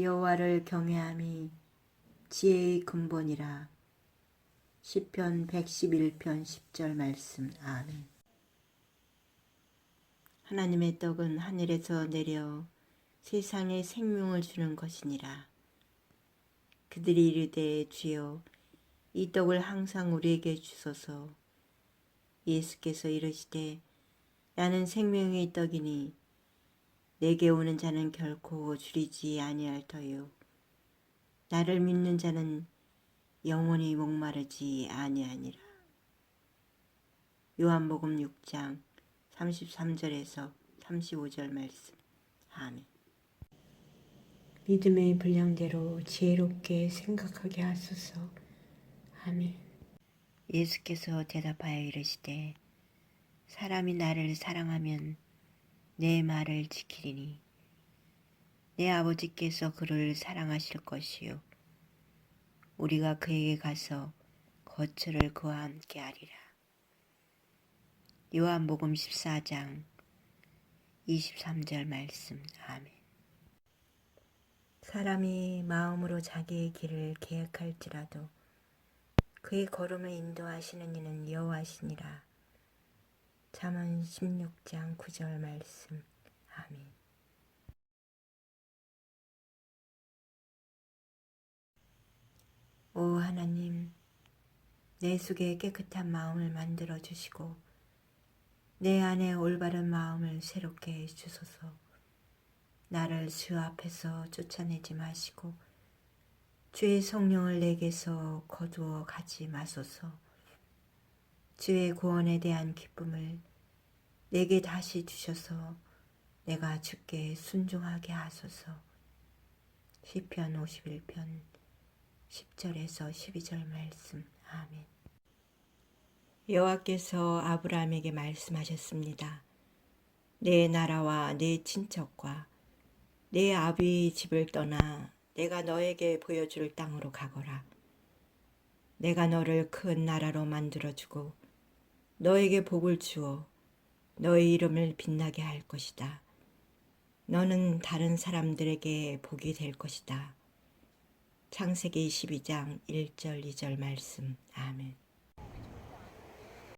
여호와를 경외함이 지혜의 근본이라. 시편 111편 10절 말씀. 아멘. 하나님의 떡은 하늘에서 내려 세상에 생명을 주는 것이니라. 그들이 이르되 주여 이 떡을 항상 우리에게 주소서. 예수께서 이르시되 나는 생명의 떡이니 내게 오는 자는 결코 줄이지 아니할 터요. 나를 믿는 자는 영원히 목마르지 아니하니라. 요한복음 6장 33절에서 35절 말씀. 아멘. 믿음의 분량대로 지혜롭게 생각하게 하소서. 아멘. 예수께서 대답하여 이르시되 사람이 나를 사랑하면 내 말을 지키리니 내 아버지께서 그를 사랑하실 것이요 우리가 그에게 가서 거처를 그와 함께 하리라. 요한복음 14장 23절 말씀. 아멘. 사람이 마음으로 자기의 길을 계획할지라도 그의 걸음을 인도하시는 이는 여호와시니라. 잠언 16장 9절 말씀. 아멘. 오 하나님, 내 속에 깨끗한 마음을 만들어 주시고 내 안에 올바른 마음을 새롭게 해 주소서. 나를 주 앞에서 쫓아내지 마시고 주의 성령을 내게서 거두어 가지 마소서. 주의 구원에 대한 기쁨을 내게 다시 주셔서 내가 주께 순종하게 하소서. 시편 51편 10절에서 12절 말씀. 아멘. 여호와께서 아브라함에게 말씀하셨습니다. 내 나라와 내 친척과 내 아비 집을 떠나 내가 너에게 보여줄 땅으로 가거라. 내가 너를 큰 나라로 만들어주고 너에게 복을 주어 너의 이름을 빛나게 할 것이다. 너는 다른 사람들에게 복이 될 것이다. 창세기 22장 1절 2절 말씀. 아멘.